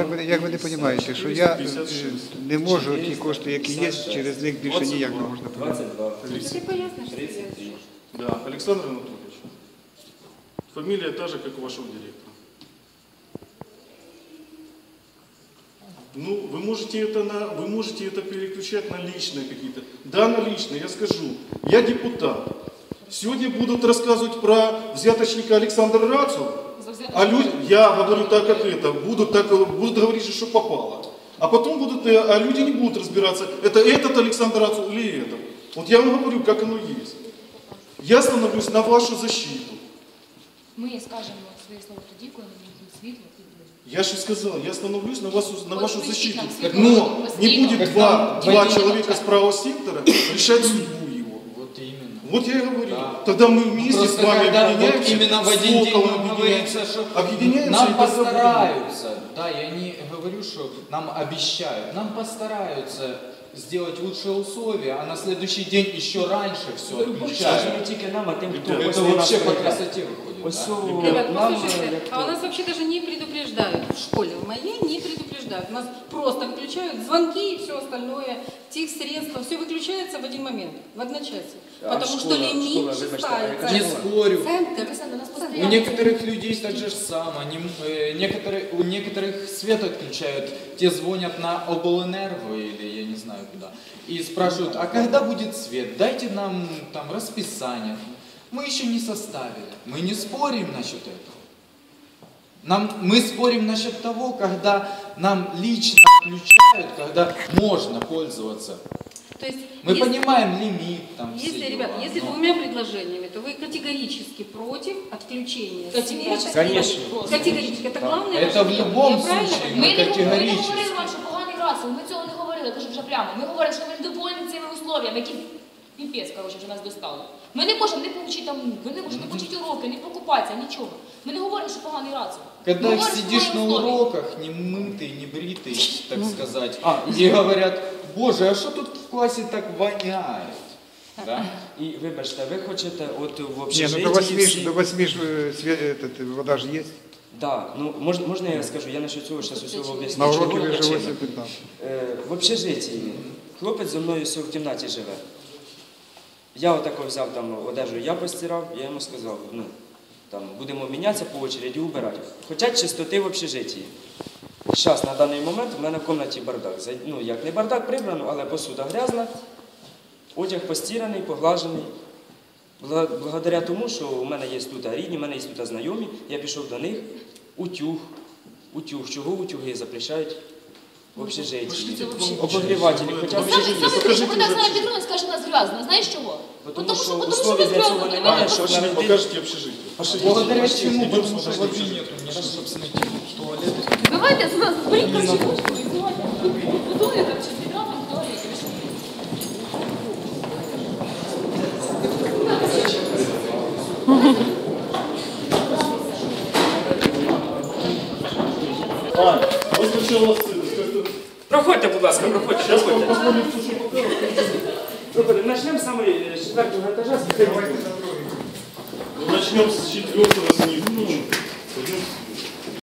як ви, як ви не розумієте, що я е, не можу ті кошти, які є, через них більше ніяк не можна прийняти. 22. Ты пояснишь, что 33. Да, Александр Анатольевич. Фамилия та же, как у вашего директора. Ну, вы можете это на, вы можете это переключать на личные какие-то. Да, на личные, я скажу. Я депутат. Сегодня будут рассказывать про взяточника Александра Рацу, а люди, я говорю так, как это, будут, так, будут говорить, что попало. А потом будут, э, а люди не будут разбираться, это этот Александр Рацу или этот. Вот я вам говорю, как оно есть. Я становлюсь на вашу защиту. Ми скажемо своє слово тоді, коли ми будемо світло підводити. Я же сказал, я становлюсь на, вас, на Вот вашу вы защиту. там светло, Но вы не светло. будет Как два, там два пойдет. человека с правого сектора решать судьбу его. Вот именно. Вот я и говорю. Да. Тогда мы вместе Просто с вами когда вот объединяемся, именно в один день нам объединяемся, что объединяемся нам постараются, да, я не говорю, что нам обещают, нам постараются сделать лучшие условия, а на следующий день еще раньше все ж отключают. а Это вообще по красоте выходит. Ось о, Ребят, нам, послушайте, як а у нас вообще даже не предупреждают в школе, в моей не предупреждают. У нас просто выключают звонки и все остальное, тех средства, все выключается в один момент, в одночасье. А Потому что лимит школа, считается. а Не спорю. Центр. У У некоторых людей так же ж само. Они, э, некоторые, у некоторых свет отключают. Те звонят на облэнерго или я не знаю куда. И спрашивают, а когда будет свет? Дайте нам там расписание. Мы еще не составили. Мы не спорим насчет этого. Нам, мы спорим насчет того, когда нам лично включают, когда можно пользоваться. То есть, Мы если- понимаем лимит, там все Если, дела, ребят, если но- двумя предложениями, то вы категорически против отключения Категорически. света. Конечно. Категорически. Это главное Это в любом случае. Ми не, говорили, що поганий расу, ми цього не говорили, кажу вже прямо. Ми говоримо, що ми недовольні цими условиями, які піпець, коротше, вже нас достали. Ми не можемо не получити там, ви не можете не получити уроки, не покупатися, нічого. Ми не говоримо, що поганий расу. Когда Ми говоримо, що сидишь на погані условия. уроках, не мытый, не бритый, так сказать, и говорят, боже, а что тут в классе так воняет? Да? І вибачте, ви хочете от в Ні, ну общежитті до восьми, ж- всі- до восьми ж, е, свє- этот, вода ж є. Да, ну можна, можна я скажу, я насчет цього зараз усього об'ясню. На чого уроки ви вже причина. 8-15. Е, В общежитті хлопець зі мною все в кімнаті живе. Я отако взяв там одежу, я постирав, я йому сказав, ну, там, будемо мінятися по очереді, убирати. Хоча чистоти в общежитті. Зараз, на даний момент, в мене в кімнаті бардак. Ну, як не бардак прибрано, але посуда грязна, одяг постіраний, поглажений. Благодаря тому, що у мене є тут рідні, у мене є тут знайомі, я пішов до них, утюг, утюг, чого утюги запрещають в общежитті. Обогрівателі, хоча б Саме, саме тому, що покажіть ви так вже зараз ці. підтримуєте, скаже, нас грязно. Знаєш чого? Тому Тому що що, тому що условий ви для цього грязно. немає, Ми щоб Пошли, навіть покажите общежитие. Пошли. Благодаря чему? Идем Потому что смотреть. воды нету, нет собственной туалета. Давайте з нас беріть кошельку і знімайте. Будує там чи ділянок в туалеті. ви що? Ань, ось почала сцена. Скажи, Проходьте, будь ласка, проходьте, Сейчас вам проходьте. посмотрим, что же покажут. Проходьте. Почнемо саме е, з четвертого етажа. Ну,